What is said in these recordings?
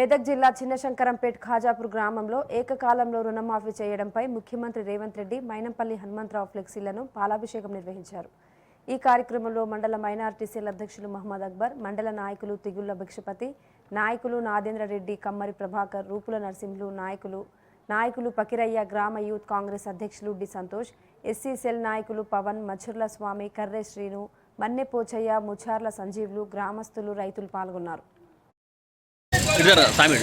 మెదక్ జిల్లా చిన్నశంకరంపేట్ ఖాజాపూర్ గ్రామంలో ఏకకాలంలో రుణమాఫీ చేయడంపై ముఖ్యమంత్రి రేవంత్ రెడ్డి మైనంపల్లి హనుమంతరావు ఫ్లెక్సీలను పాలాభిషేకం నిర్వహించారు. ఈ కార్యక్రమంలో మండల మైనార్టీ సెల్ అధ్యక్షులు మహమ్మద్ అక్బర్ మండల నాయకులు తిగుళ్ళ భిక్షపతి నాయకులు నాదేంద్ర రెడ్డి కమ్మరి ప్రభాకర్ రూపుల నరసింహులు నాయకులు నాయకులు పకిరయ్య గ్రామ యూత్ కాంగ్రెస్ అధ్యక్షులు డి సంతోష్ ఎస్సీ సెల్ నాయకులు పవన్ మచ్చుర్ల స్వామి కర్రే శ్రీను మన్నె పోచయ్య ముచార్ల సంజీవులు గ్రామస్తులు రైతులు పాల్గొన్నారు. ఇద్దరు సామి.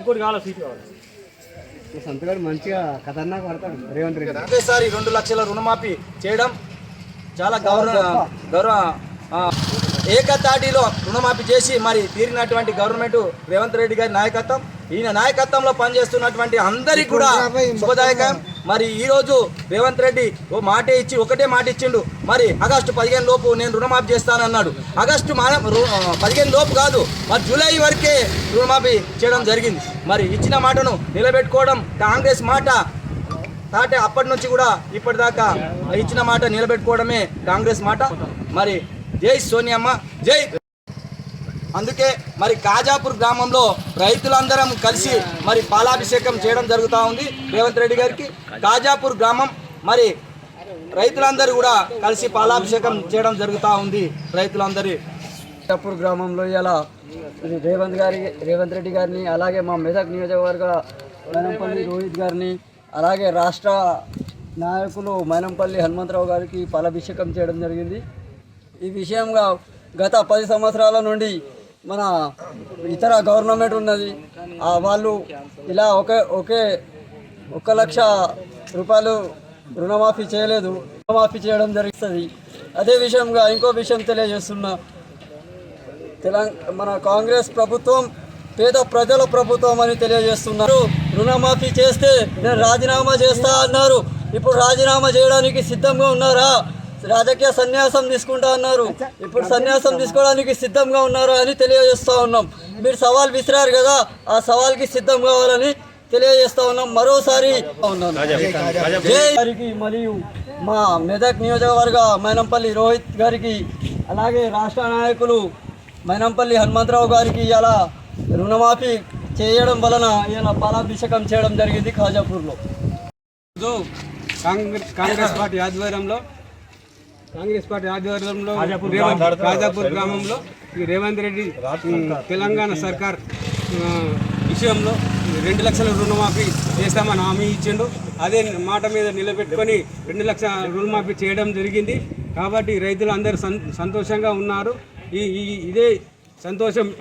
ఇంకోటి కావాలి సీట్ కావాలి? సంతగాడు మంచిగా ఖతర్నాక్ పడతాడు రేవంత్ రెడ్డి. ఒకేసారి రెండు లక్షల రుణమాఫీ చేయడం చాలా గౌరవ గౌరవ ఏకతాటిలో రుణమాఫీ చేసి మరి తీరినటువంటి గవర్నమెంట్ రేవంత్ రెడ్డి గారి నాయకత్వం. ఈయన నాయకత్వంలో పనిచేస్తున్నటువంటి అందరికీ కూడా శుభదాయకం. మరి ఈ రోజు రేవంత్ రెడ్డి ఓ మాట ఇచ్చి ఒకటే మాట ఇచ్చిండు. మరి ఆగస్టు పదిహేను లోపు నేను రుణమాఫీ చేస్తానన్నాడు. ఆగస్టు మా పదిహేను లోపు కాదు మరి జూలై వరకే రుణమాఫీ చేయడం జరిగింది. మరి ఇచ్చిన మాటను నిలబెట్టుకోవడం కాంగ్రెస్ మాట తాటే అప్పటి నుంచి కూడా ఇప్పటిదాకా ఇచ్చిన మాట నిలబెట్టుకోవడమే కాంగ్రెస్ మాట. మరి జై సోనియమ్మ జై అందుకే మరి కాజాపూర్ గ్రామంలో రైతులందరం కలిసి మరి పాలాభిషేకం చేయడం జరుగుతూ ఉంది. రేవంత్ రెడ్డి గారికి కాజాపూర్ గ్రామం మరి రైతులందరూ కూడా కలిసి పాలాభిషేకం చేయడం జరుగుతూ ఉంది. రైతులందరి కాజాపూర్ గ్రామంలో ఇలా రేవంత్ గారి రేవంత్ రెడ్డి గారిని అలాగే మా మెదక్ నియోజకవర్గ మైనంపల్లి రోహిత్ గారిని అలాగే రాష్ట్ర నాయకులు మైనంపల్లి హనుమంతరావు గారికి పాలాభిషేకం చేయడం జరిగింది. ఈ విషయంగా గత పది సంవత్సరాల నుండి మన ఇతర గవర్నమెంట్ ఉన్నది. వాళ్ళు ఇలా ఒకే ఒకే ఒక లక్ష రూపాయలు రుణమాఫీ చేయలేదు. రుణమాఫీ చేయడం జరుగుతుంది. అదే విషయంగా ఇంకో విషయం తెలియజేస్తున్నా. తెలంగాణ మన కాంగ్రెస్ ప్రభుత్వం పేద ప్రజల ప్రభుత్వం అని తెలియజేస్తున్నారు రుణమాఫీ చేస్తే నేను రాజీనామా చేస్తా అన్నారు. ఇప్పుడు రాజీనామా చేయడానికి సిద్ధంగా ఉన్నారా? రాజకీయ సన్యాసం తీసుకుంటా అన్నారు ఇప్పుడు సన్యాసం తీసుకోవడానికి సిద్ధంగా ఉన్నారు అని తెలియజేస్తా ఉన్నాం. మీరు సవాల్ విసిరారు కదా ఆ సవాల్కి సిద్ధం కావాలని తెలియజేస్తా ఉన్నాం. మరోసారి గారికి మరియు మా మెదక్ నియోజకవర్గ మైనంపల్లి రోహిత్ గారికి అలాగే రాష్ట్ర నాయకులు మైనంపల్లి హనుమంతరావు గారికి ఇలా రుణమాఫీ చేయడం వలన ఈయన పాలాభిషేకం చేయడం జరిగింది ఖాజాపూర్లో. కాంగ్రెస్ కాంగ్రెస్ పార్టీ ఆధ్వర్యంలో కాంగ్రెస్ పార్టీ ఆధ్వర్యంలో రాజాపూర్ గ్రామంలో ఈ రేవంత్ రెడ్డి తెలంగాణ సర్కార్ విషయంలో రెండు లక్షల రుణమాఫీ చేస్తామని హామీ ఇచ్చిండు. అదే మాట మీద నిలబెట్టుకొని రెండు లక్షల రుణమాఫీ చేయడం జరిగింది. కాబట్టి రైతులు అందరూ సంతోషంగా ఉన్నారు. ఈ- ఇదే సంతోషం.